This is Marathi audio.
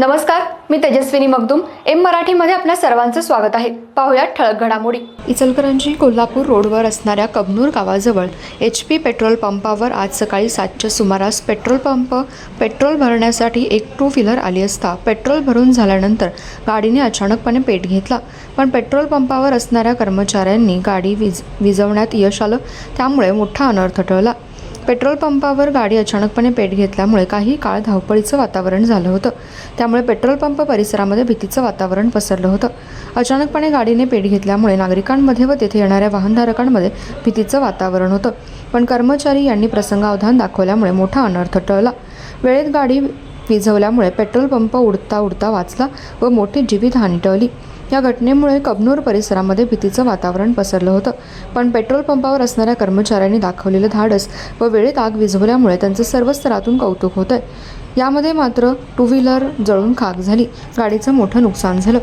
नमस्कार मी तेजस्विनी मगदुम. एम मराठीमध्ये आपल्या सर्वांचं स्वागत आहे. पाहुयात ठळक घडामोडी. इचलकरंजी कोल्हापूर रोडवर असणाऱ्या कबनूर गावाजवळ एच पी पेट्रोल पंपावर आज सकाळी सातच्या सुमारास पेट्रोल पंप पेट्रोल भरण्यासाठी एक टू व्हीलर आली असता पेट्रोल भरून झाल्यानंतर गाडीने अचानकपणे पेट घेतला. पण पेट्रोल पंपावर असणाऱ्या कर्मचाऱ्यांनी गाडी विज विजवण्यात यश आलं. त्यामुळे मोठा अनर्थ टळला. पेट्रोल पंपावर गाडी अचानकपणे पेट घेतल्यामुळे काही काळ धावपळीचं वातावरण झालं होतं. त्यामुळे पेट्रोल पंप परिसरामध्ये भीतीचं वातावरण पसरलं होतं. अचानकपणे गाडीने पेट घेतल्यामुळे नागरिकांमध्ये व तेथे येणाऱ्या वाहनधारकांमध्ये भीतीचं वातावरण होतं. पण कर्मचारी यांनी प्रसंगावधान दाखवल्यामुळे मोठा अनर्थ टळला. वेळेत गाडी विझवल्यामुळे पेट्रोल पंप उडता उडता वाचला व मोठी जीवितहानी टळली. या घटनेमुळे कबनूर परिसरामध्ये भीतीचं वातावरण पसरलं होतं. पण पेट्रोल पंपावर असणाऱ्या कर्मचाऱ्यांनी दाखवलेलं धाडस व वेळेत आग विझवल्यामुळे त्यांचं सर्व स्तरातून कौतुक होतं यामध्ये मात्र टू व्हीलर जळून खाक झाली. गाडीचं मोठं नुकसान झालं.